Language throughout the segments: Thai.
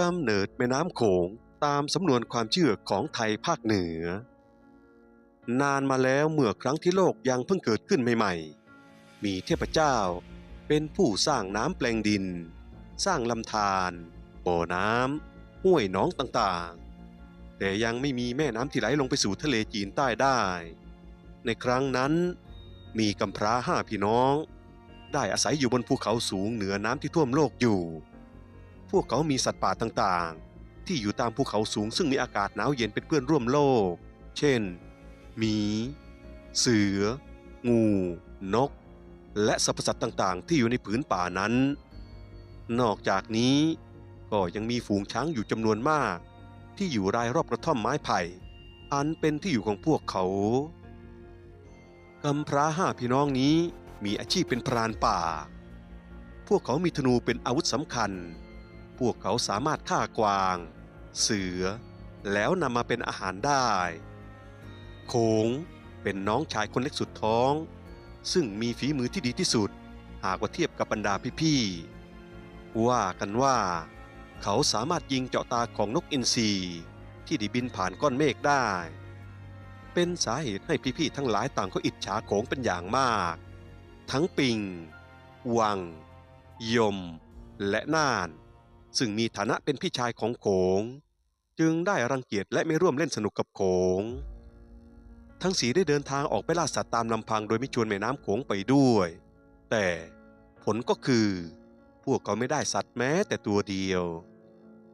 กำเนิดแม่น้ำโขงตามสำนวนความเชื่อของไทยภาคเหนือ นานมาแล้วเมื่อครั้งที่โลกยังเพิ่งเกิดขึ้นใหม่ๆ มีเทพเจ้าเป็นผู้สร้างน้ำแปลงดิน สร้างลำธารบ่อน้ำห้วยหนองต่างๆ แต่ยังไม่มีแม่น้ำที่ไหลลงไปสู่ทะเลจีนใต้ได้ ในครั้งนั้นมีกำพร้าห้าพี่น้อง ได้อาศัยอยู่บนภูเขาสูงเหนือน้ำที่ท่วมโลกอยู่ พวกเขามีสัตว์ป่าต่างๆ ที่อยู่ตามภูเขาสูงซึ่งมีอากาศหนาวเย็นเป็นเพื่อนร่วมโลก เช่น หมี เสือ งู นก และสรรพสัตว์ต่างๆ ที่อยู่ในผืนป่านั้น นอกจากนี้ก็ยังมีฝูงช้างอยู่จำนวนมาก ที่อยู่รายรอบกระท่อมไม้ไผ่ อันเป็นที่อยู่ของพวกเขากำพร้าห้าพี่น้องนี้มีอาชีพเป็นพรานป่า พวกเขามีธนูเป็นอาวุธสำคัญ วกเขาสามารถฆ่ากวาง เสือ แล้วนำมาเป็นอาหารได้ โขงเป็นน้องชายคนเล็กสุดท้อง ซึ่งมีฝีมือที่ดีที่สุด หากว่าเทียบกับบรรดาพี่ๆว่ากันว่า เขาสามารถยิงเจาะตาของนกอินทรีที่ได้บินผ่านก้อนเมฆได้ เป็นสาเหตุให้พี่ๆทั้งหลายต่างก็อิจฉาโขงเป็นอย่างมาก ทั้งปิง วัง ยม และน่าน ซึ่งมีฐานะเป็นพี่ชายของโขง จึงได้รังเกียจและไม่ร่วมเล่นสนุกกับโขง ทั้งสีได้เดินทางออกไปล่าสัตว์ตามลำพังโดยไม่ชวนแม่น้ำโขงไปด้วย แต่ผลก็คือ พวกเขาไม่ได้สัตว์แม้แต่ตัวเดียว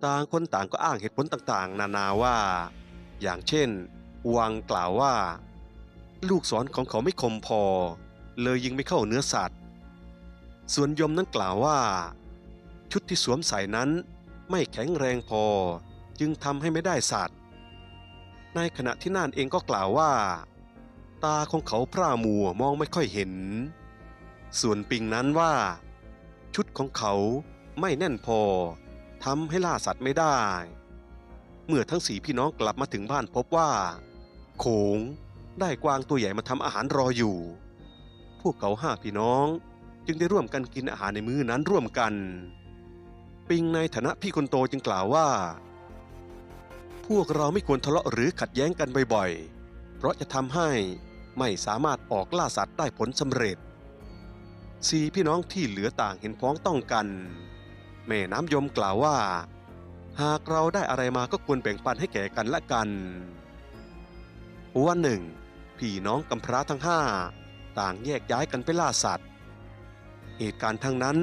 ต่างคนต่างก็อ้างเหตุผลต่างๆ นานาว่า อย่างเช่น วังกล่าวว่า ลูกศรของเขาไม่คมพอ เลยยิงไม่เข้าเนื้อสัตว์ ส่วนยมนั้นกล่าวว่า ชุดที่สวมใส่นั้นไม่แข็งแรงพอจึงทำให้ไม่ได้สัตว์ ในขณะที่น่านเองก็กล่าวว่า ตาของเขาพร่ามัวมองไม่ค่อยเห็น ส่วนปิงนั้นว่า ชุดของเขาไม่แน่นพอทำให้ล่าสัตว์ไม่ได้ เมื่อทั้งสี่พี่น้องกลับมาถึงบ้านพบว่า โขงได้กวางตัวใหญ่มาทำอาหารรออยู่ พวกเขาห้าพี่น้องจึงได้ร่วมกันกินอาหารในมื้อนั้นร่วมกัน ปิงในฐานะพี่คนโตจึงกล่าวว่า พวกเราไม่ควรทะเลาะหรือขัดแย้งกันบ่อยๆ เพราะจะทำให้ไม่สามารถออกล่าสัตว์ได้ผลสำเร็จสี่พี่น้องที่เหลือต่างเห็นพ้องต้องกัน แม่น้ำยมกล่าวว่า หากเราได้อะไรมาก็ควรแบ่งปันให้แก่กันและกันวันหนึ่ง พี่น้องกำพร้าทั้งห้าต่างแยกย้ายกันไปล่าสัตว์ เหตุการณ์ทั้งนั้น